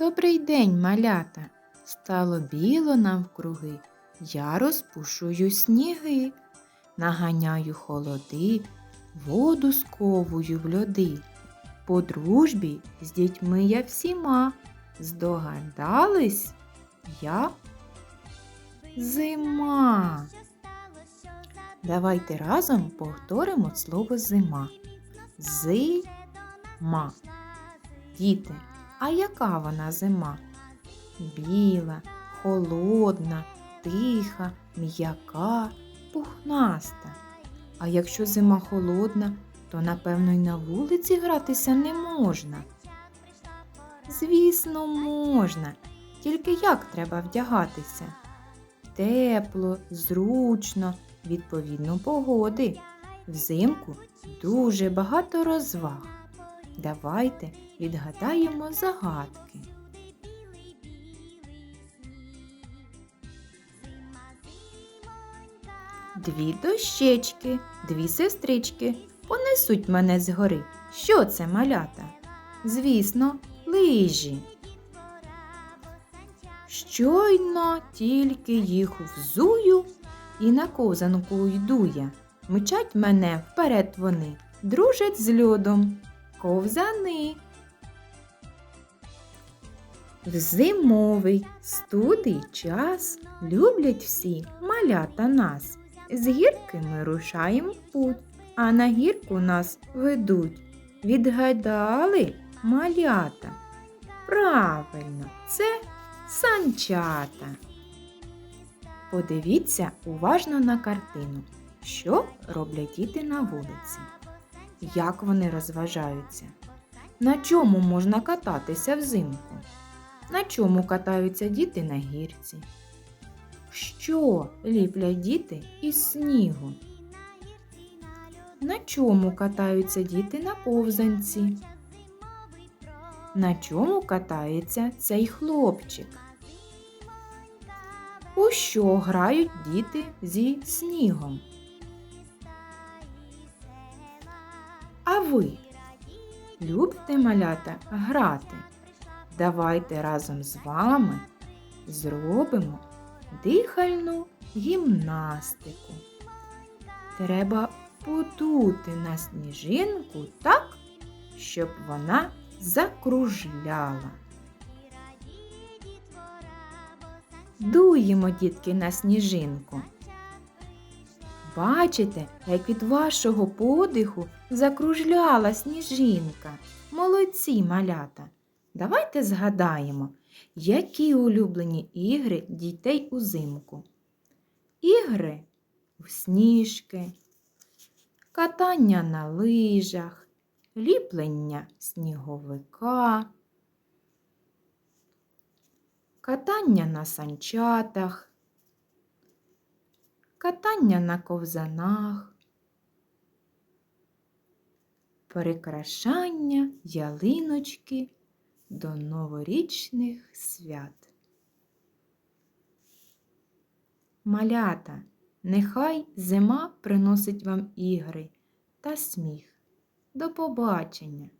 Добрий день, малята. Стало біло навкруги. Я розпушую сніги, наганяю холоди, воду сковую в льоди. По дружбі з дітьми я всіма. Здогадались я зима. Давайте разом повторимо слово зима. Зима. Діти, а яка вона зима? Біла, холодна, тиха, м'яка, пухнаста. А якщо зима холодна, то напевно й на вулиці гратися не можна. Звісно, можна. Тільки як треба вдягатися? Тепло, зручно, відповідно погоди. Взимку дуже багато розваг. Давайте відгадаємо загадки. Дві дощечки, дві сестрички понесуть мене згори. Що це малята? Звісно, лижі. Щойно тільки їх взую і на ковзанку йду я. Мчать мене вперед вони, дружать з льодом. Ковзани. В зимовий студий час люблять всі малята нас. З гірки ми рушаємо путь, а на гірку нас ведуть. Відгадали малята. Правильно, це санчата. Подивіться уважно на картину, що роблять діти на вулиці, як вони розважаються, на чому можна кататися взимку, на чому катаються діти на гірці, що ліплять діти із снігу, на чому катаються діти на ковзанці, на чому катається цей хлопчик. У що грають діти зі снігом? А ви любите малята грати? Давайте разом з вами зробимо дихальну гімнастику. Треба подути на сніжинку так, щоб вона закружляла. Дуємо, дітки, на сніжинку. Бачите, як від вашого подиху закружляла сніжинка. Молодці малята. Давайте згадаємо, які улюблені ігри дітей узимку. Ігри в сніжки, катання на лижах, ліплення сніговика катання на санчатах, катання на ковзанах, прикрашання ялиночки до новорічних свят. Малята, нехай зима приносить вам ігри та сміх. До побачення!